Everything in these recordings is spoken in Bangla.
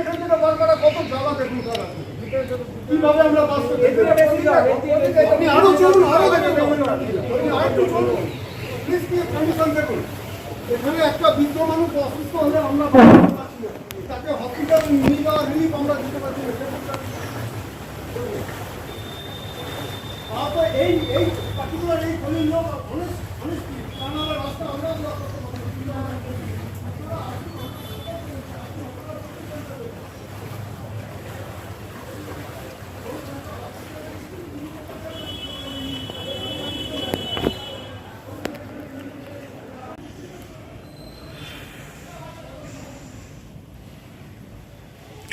এখান থেকে বার কত জ্বালা দেখুন তারা কীভাবে আমরা বাস আপনি আরও চলুন আরও দেখুন আপনি আরেকটু চলুন। প্লিজ কি কন্ডিশন দেখুন। এখানে একটা বৃদ্ধ মানুষ অসুস্থ হলে আমরা বাঁচাতে পারছি না। তাকে হসপিটাল নিয়ে যাওয়া রিলিফ আমরা দিতে পারছি। এই এই পার্টিকুলার এই গলির লোক অনেক অনেক রাস্তা আমরা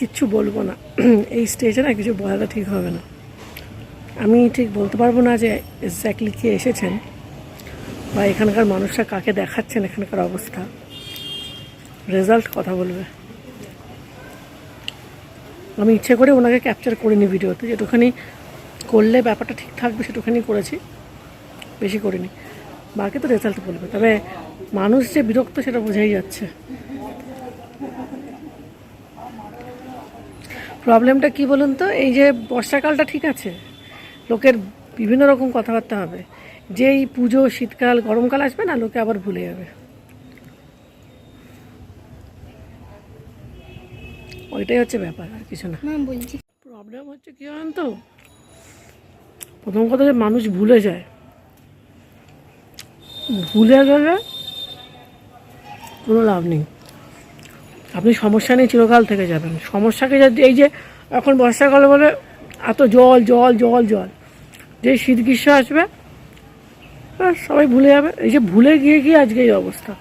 কিচ্ছু বলব না। এই স্টেজে না কিছু বলাটা ঠিক হবে না। আমি ঠিক বলতে পারব না যে এক্স্যাক্টলি কে এসেছেন বা এখানকার মানুষরা কাকে দেখাচ্ছেন, এখানকার অবস্থা। রেজাল্ট কথা বলবে। আমি ইচ্ছে করে ওনাকে ক্যাপচার করিনি ভিডিওতে যেটুখানি করলে ব্যাপারটা ঠিক থাকবে, সেটুখানি করেছি। বেশি করিনি। বাকি তো রেজাল্ট বলবে। তবে মানুষ যে বিরক্ত, সেটা বোঝাই যাচ্ছে। প্রবলেমটা কি বলুন তো? এই যে বর্ষাকালটা ঠিক আছে লোকের বিভিন্ন রকম কথাবার্তা হবে। যেই পুজো শীতকাল গরমকাল আসবে না লোকে আবার ভুলে যাবে। ওইটাই হচ্ছে ব্যাপার আর কিছু না। বলছি। প্রবলেম হচ্ছে কি জানেন তো? প্রথম কথা যে মানুষ ভুলে যায়। ভুলে গেলে কোনো লাভ নেই। আপনি সমস্যা নিয়ে চিরকাল থেকে যাবেন। সমস্যাকে যদি এই যে এখন বর্ষাকালে বলে এত জল জল জল জল। যে শীত গ্রীষ্ম আসবে ব্যাস, সবাই ভুলে যাবে। এই যে ভুলে গিয়ে গিয়ে আজকে এই অবস্থা।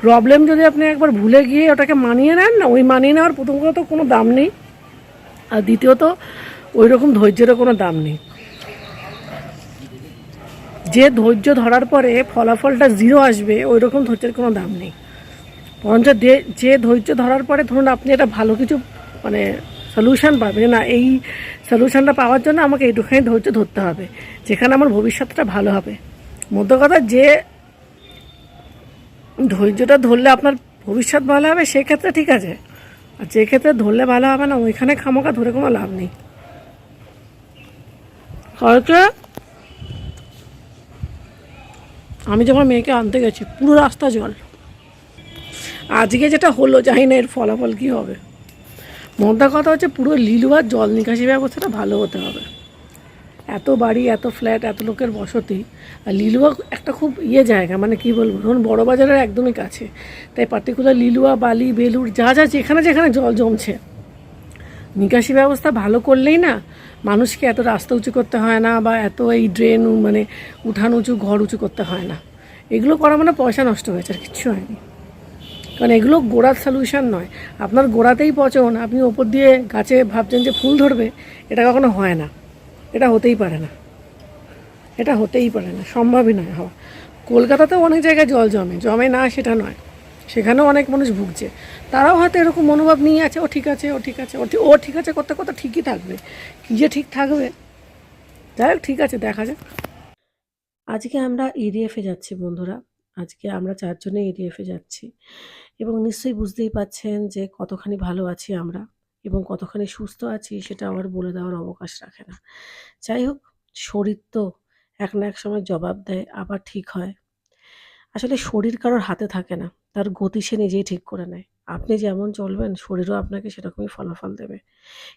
প্রবলেম যদি আপনি একবার ভুলে গিয়ে ওটাকে মানিয়ে নেন না ওই মানিয়ে নেওয়ার প্রথম কথা তো কোনো দাম নেই। আর দ্বিতীয়ত ওই রকম ধৈর্যেরও কোনো দাম নেই। যে ধৈর্য ধরার পরে ফলাফলটা জিরো আসবে ওই রকম ধৈর্যের কোনো দাম নেই। বরঞ্চ যে ধৈর্য ধরার পরে ধরুন আপনি একটা ভালো কিছু মানে সলিউশন পাবেন না, এই সলিউশনটা পাওয়ার জন্য আমাকে এইটুখানি ধৈর্য ধরতে হবে, যেখানে আমার ভবিষ্যৎটা ভালো হবে। মধ্য কথা যে ধৈর্যটা ধরলে আপনার ভবিষ্যৎ ভালো হবে, সেক্ষেত্রে ঠিক আছে। আর যে ক্ষেত্রে ধরলে ভালো হবে না, ওইখানে খামোকা ধরে কোনো লাভ নেই। হয়তো আমি যখন মেয়েকে আনতে গেছি, পুরো রাস্তা জল। আজকে যেটা হলো জানি না এর ফলাফল কী হবে? মোদ্দা কথা হচ্ছে পুরো লিলুয়ার জল নিকাশি ব্যবস্থাটা ভালো হতে হবে। এত বাড়ি, এত ফ্ল্যাট এত লোকের বসতি, আর লিলুয়া একটা খুব ইয়ে জায়গা মানে কি বলব? ধরুন বড় বাজারের একদমই কাছে। তাই পার্টিকুলার লিলুয়া বালি বেলুর যা যা যেখানে যেখানে জল জমছে। নিকাশি ব্যবস্থা ভালো করলেই না মানুষকে এত রাস্তা উঁচু করতে হয় না বা এত এই ড্রেন মানে উঠান উঁচু, ঘর উঁচু করতে হয় না। এগুলো করা মানে পয়সা নষ্ট হয়েছে, আর কিচ্ছু হয়নি। কারণ এগুলো গোড়ার সলিউশন নয়। আপনার গোড়াতেই পচন, আপনি ওপর দিয়ে গাছে ভাবছেন যে ফুল ধরবে, এটা কখনো হয় না। এটা হতেই পারে না। এটা হতেই পারে না, সম্ভবই নয় হওয়া। কলকাতাতেও অনেক জায়গায় জল জমে জমে না সেটা নয়। সেখানেও অনেক মানুষ ভুগছে। তারাও হয়তো এরকম মনোভাব নিয়ে আছে, ও ঠিক আছে, ও ঠিক আছে, ও ও ঠিক আছে করতে করতে ঠিকই থাকবে। কী যে ঠিক থাকবে? যাই হোক, ঠিক আছে, দেখা যাক। আজকে আমরা ইডিএফে যাচ্ছি বন্ধুরা। আজকে আমরা চারজনে ইডিএফে যাচ্ছি। এবং নিশ্চয়ই বুঝতেই পাচ্ছেন যে কতখানি ভালো আছি আমরা এবং কতখানি সুস্থ আছি সেটা আমার বলে দেওয়ার অবকাশ রাখে না। যাই হোক, শরীর তো এক না এক সময় জবাব দেয়, আবার ঠিক হয়। আসলে শরীর কারোর হাতে থাকে না, তার গতি সে নিজেই ঠিক করে নেয়। আপনি যেমন চলবেন, শরীরও আপনাকে সেরকমই ফলাফল দেবে।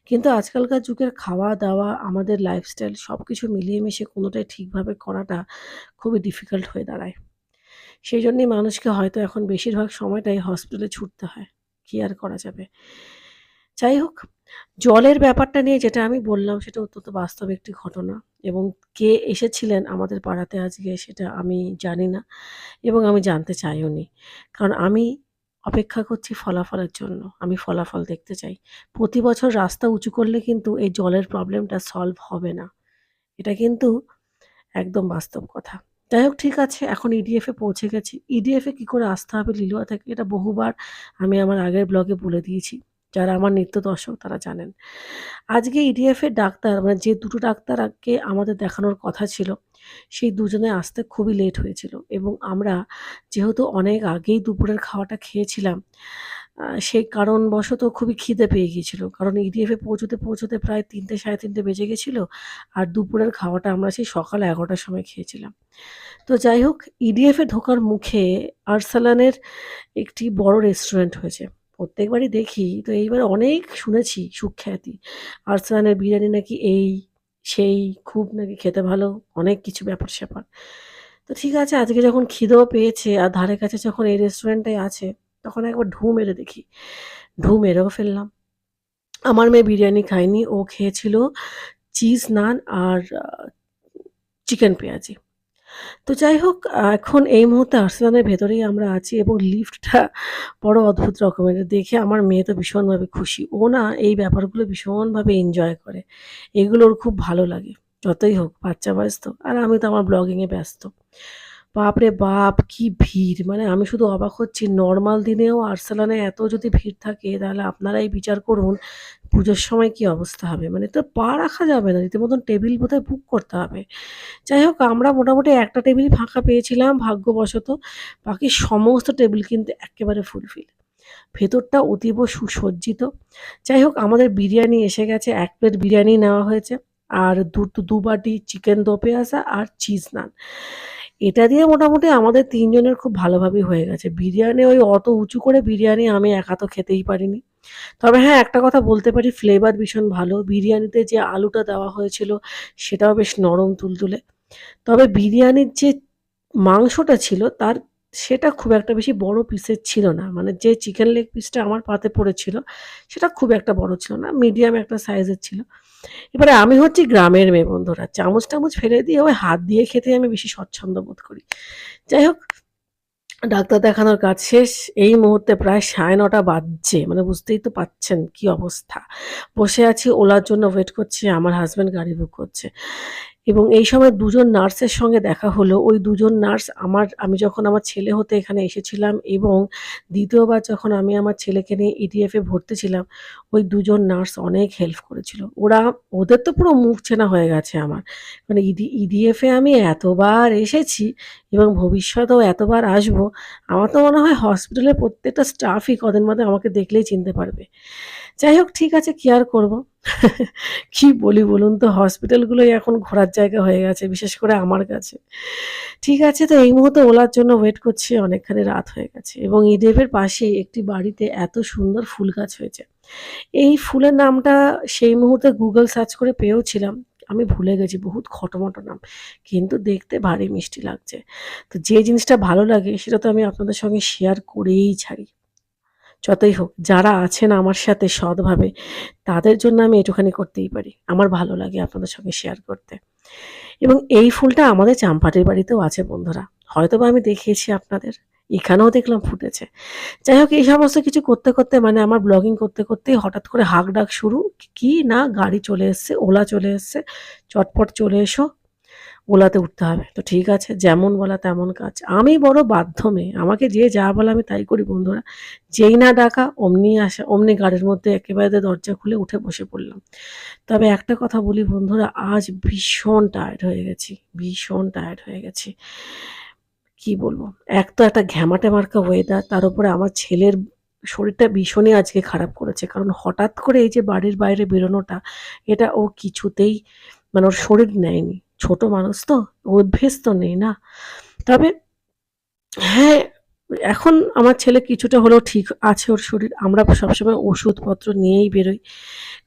কিন্তু আজকালকার যুগের খাওয়া দাওয়া, আমাদের লাইফস্টাইল সব কিছু মিলিয়ে মিশিয়ে কোনোটাই ঠিকভাবে করাটা খুবই ডিফিকাল্ট হয়ে দাঁড়ায়। সেই জন্যই মানুষকে হয়তো এখন বেশিরভাগ সময়টাই হসপিটালে ছুটতে হয়। কী আর করা যাবে? যাই হোক, জলের ব্যাপারটা নিয়ে যেটা আমি বললাম সেটা অত্যন্ত বাস্তব একটি ঘটনা এবং কে এসেছিলেন আমাদের পাড়াতে আজকে সেটা আমি জানি না এবং আমি জানতে চাইও নি। কারণ আমি অপেক্ষা করছি ফলাফলের জন্য, আমি ফলাফল দেখতে চাই। প্রতি বছর রাস্তা উঁচু করলে কিন্তু এই জলের প্রবলেমটা সলভ হবে না। এটা কিন্তু একদম বাস্তব কথা। যাই হোক ঠিক আছে, এখন ইডিএফে পৌঁছে গেছি। ইডিএফে কী করে আসতে হবে লিলুয়া থেকে, এটা বহুবার আমি আমার আগের ব্লগে বলে দিয়েছি। যারা আমার নিত্য দর্শক, তারা জানেন। আজকে ইডিএফের ডাক্তার মানে যে দুটো ডাক্তারকে আমাদের দেখানোর কথা ছিল, সেই দুজনে আসতে খুবই লেট হয়েছিল। এবং আমরা যেহেতু অনেক আগেই দুপুরের খাওয়াটা খেয়েছিলাম সেই কারণবশত খুবই খিদে পেয়ে গিয়েছিল। কারণ ইডিএফে পৌঁছতে পৌঁছতে প্রায় তিনটে, সাড়ে তিনটে বেজে গেছিল আর দুপুরের খাওয়াটা আমরা সেই সকাল এগারোটার সময় খেয়েছিলাম। তো যাই হোক ইডিএফে ঢোকার মুখে আরসালানের একটি বড় রেস্টুরেন্ট হয়েছে। প্রত্যেকবারই দেখি, তো এইবার অনেক শুনেছি সুখ্যাতি। আরসালানের বিরিয়ানি নাকি এই, সেই খুব নাকি খেতে ভালো, অনেক কিছু ব্যাপার স্যাপার। তো ঠিক আছে, আজকে যখন খিদেও পেয়েছে আর ধারে কাছে যখন এই রেস্টুরেন্টটাই আছে তখন একবার ঢু মেরে দেখি। ঢু মেরেও ফেললাম। আমার মেয়ে বিরিয়ানি খায়নি। ও খেয়েছিল চিজ নান আর চিকেন পেঁয়াজি। তো যাই হোক, এখন এই মুহূর্তে আর্সেনালের ভেতরেই আমরা আছি এবং লিফটটা বড় অদ্ভুত রকমের। দেখে আমার মেয়ে তো ভীষণভাবে খুশি। ও না এই ব্যাপারগুলো ভীষণভাবে এনজয় করে। এগুলো ওর খুব ভালো লাগে। যতই হোক, বাচ্চা বয়স তো আর আমি তো আমার ব্লগিংয়ে ব্যস্ত। বাপরে বাপ, কি ভিড়। মানে আমি শুধু অবাক হচ্ছি নর্মাল দিনেও আর্সেলানে এত যদি ভিড় থাকে, তাহলে আপনারাই বিচার করুন, পুজোর সময় কি অবস্থা হবে। মানে তো পা রাখা যাবে না, রীতিমতন টেবিল বোধহয় বুক করতে হবে। যাই হোক, আমরা মোটামুটি একটা টেবিল ফাঁকা পেয়েছিলাম, ভাগ্যবশত। বাকি সমস্ত টেবিল কিন্তু একেবারে ফুলফিল ভেতরটা অতীব সুসজ্জিত। যাই হোক, আমাদের বিরিয়ানি এসে গেছে, এক প্লেট বিরিয়ানি নেওয়া হয়েছে। আর দু দু বাটি চিকেন দো পেঁয়াজা আর চিজ নান এটা দিয়ে মোটামুটি আমাদের তিনজনের খুব ভালোভাবেই হয়ে গেছে। বিরিয়ানি ওই অত উঁচু করে বিরিয়ানি আমি একা তো খেতেই পারিনি। তবে হ্যাঁ একটা কথা বলতে পারি ফ্লেভার ভীষণ ভালো। বিরিয়ানিতে যে আলুটা দেওয়া হয়েছিল, সেটাও বেশ নরম তুলতুলে। তবে বিরিয়ানির যে মাংসটা ছিল, তার সেটা খুব একটা বেশি বড় পিসের ছিল না। মানে যে চিকেন লেগ পিসটা আমার পাতে পড়েছিল, সেটা খুব একটা বড় ছিল না মিডিয়াম একটা সাইজের ছিল। এবারে আমি হচ্ছি গ্রামের মেয়ে বন্ধুরা চামচ টামচ ফেলে দিয়ে ওই হাত দিয়ে খেতে আমি বেশি স্বচ্ছন্দ বোধ করি। যাই হোক, ডাক্তার দেখানোর কাজ শেষ। এই মুহূর্তে প্রায় সাড়ে নটা বাজছে মানে বুঝতেই তো পাচ্ছেন কি অবস্থা। বসে আছি, ওলার জন্য ওয়েট করছি, আমার হাজব্যান্ড গাড়ি বুক করছে। এবং এই সময় দুজন নার্সের সঙ্গে দেখা হলো। ওই দুজন নার্স আমার, আমি যখন আমার ছেলে হতে এখানে এসেছিলাম এবং দ্বিতীয়বার যখন আমি আমার ছেলেকে নিয়ে ইডিএফে ভর্তি ছিলাম, ওই দুজন নার্স অনেক হেল্প করেছিল। ওরা, ওদের তো পুরো মুখ চেনা হয়ে গেছে আমার। মানে ইডি ইডিএফে আমি এতবার এসেছি এবং ভবিষ্যতেও এতবার আসব, আমার তো মনে হয় হসপিটালের প্রত্যেকটা স্টাফই কদিন মধ্যে আমাকে দেখলেই চিনতে পারবে। যাই হোক ঠিক আছে, কি আর করব? কি বলি বলুন তো? হসপিটালগুলোই এখন ঘোরার জায়গা হয়ে গেছে, বিশেষ করে আমার কাছে। ঠিক আছে, তো এই মুহূর্তে ওলার জন্য ওয়েট করছি, অনেকখানি রাত হয়ে গেছে এবং ইডেভের পাশে একটি বাড়িতে এত সুন্দর ফুল গাছ হয়েছে। এই ফুলের নামটা সেই মুহূর্তে গুগল সার্চ করে পেয়েওছিলাম। আমি ভুলে গেছি, বহুত খটোমটো নাম, কিন্তু দেখতে ভারী মিষ্টি লাগছে। তো যে জিনিসটা ভালো লাগে, সেটা তো আমি আপনাদের সঙ্গে শেয়ার করেই ছাড়ি। যতই হোক, যারা আছেন আমার সাথে সৎভাবে, তাদের জন্য আমি এটুখানি করতেই পারি। আমার ভালো লাগে আপনাদের সঙ্গে শেয়ার করতে। এবং এই ফুলটা আমাদের চাম্পাটির বাড়িতেও আছে বন্ধুরা। হয়তো আমি দেখিয়েছি আপনাদের, এখানেও দেখলাম ফুটেছে। যাই হোক, এই সমস্ত কিছু করতে করতে মানে আমার ব্লগিং করতে করতে হঠাৎ করে হাঁক ডাক শুরু। কি না, গাড়ি চলে এসছে, ওলা চলে এসছে, চটপট চলে এসো। ওলাতে উঠতে হবে। তো ঠিক আছে, যেমন বলা তেমন কাজ। আমি বড় বাধ্য মেয়ে। আমাকে যে যা বলে আমি তাই করি বন্ধুরা। যেই না ডাকা, অমনি আসা, অমনি গাড়ির মধ্যে একেবারে দরজা খুলে উঠে বসে পড়লাম। তবে একটা কথা বলি বন্ধুরা, আজ ভীষণ টায়ার্ড হয়ে গেছি, ভীষণ টায়ার্ড হয়ে গেছি। কি বলব? এক তো একটা ঘ্যামাটে মার্কা ওয়েদার তার উপরে আমার ছেলের শরীরটা ভীষণই আজকে খারাপ করেছে। কারণ হঠাৎ করে এই যে বাড়ির বাইরে বেরোনোটা, এটা ও কিছুতেই মানে ওর শরীর নেয়নি। ছোট মানুষ তো অভ্যেস তো নেই না। তবে হ্যাঁ এখন আমার ছেলে কিছুটা হলেও ঠিক আছে ওর শরীর। আমরা সবসময় ওষুধপত্র নিয়েই বেরোই,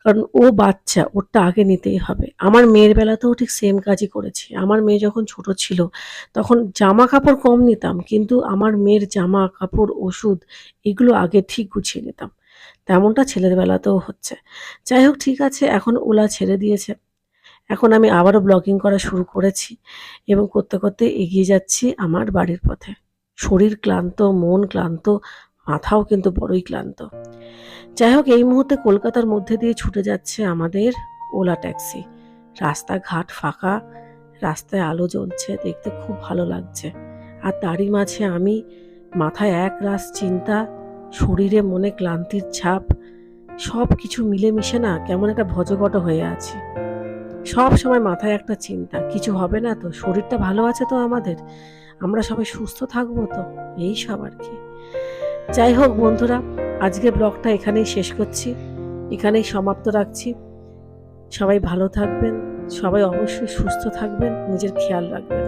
কারণ ও বাচ্চা, ওরটা আগে নিতেই হবে। আমার মেয়ের বেলাতেও ঠিক সেম কাজই করেছি। আমার মেয়ে যখন ছোট ছিল, তখন জামা কাপড় কম নিতাম, কিন্তু আমার মেয়ের জামা কাপড় ওষুধ এগুলো আগে ঠিক গুছিয়ে নিতাম। তেমনটা ছেলের বেলাতেও হচ্ছে। যাই হোক, ঠিক আছে, এখন ওলা ছেড়ে দিয়েছে। এখন আমি আবারও ব্লগিং করা শুরু করেছি এবং করতে করতে এগিয়ে যাচ্ছি আমার বাড়ির পথে। শরীর ক্লান্ত, মন ক্লান্ত, মাথাও কিন্তু বড়ই ক্লান্ত। যাই হোক, এই মুহূর্তে কলকাতার মধ্যে দিয়ে ছুটে যাচ্ছে আমাদের ওলা ট্যাক্সি। রাস্তাঘাট ফাঁকা, রাস্তায় আলো জ্বলছে, দেখতে খুব ভালো লাগছে। আর তারই মাঝে আমি মাথায় এক রাস চিন্তা, শরীরে মনে ক্লান্তির ছাপ সব কিছু মিলেমিশে না কেমন একটা ভজগট হয়ে আছে। সব সময় মাথায় একটা চিন্তা, কিছু হবে না তো, শরীরটা ভালো আছে তো আমাদের? আমরা সবাই সুস্থ থাকব তো? এই সব আর কি। যাই হোক বন্ধুরা, আজকে ব্লগটা এখানেই শেষ করছি। এখানেই সমাপ্ত রাখছি। সবাই ভালো থাকবেন, সবাই অবশ্যই সুস্থ থাকবেন, নিজের খেয়াল রাখবেন।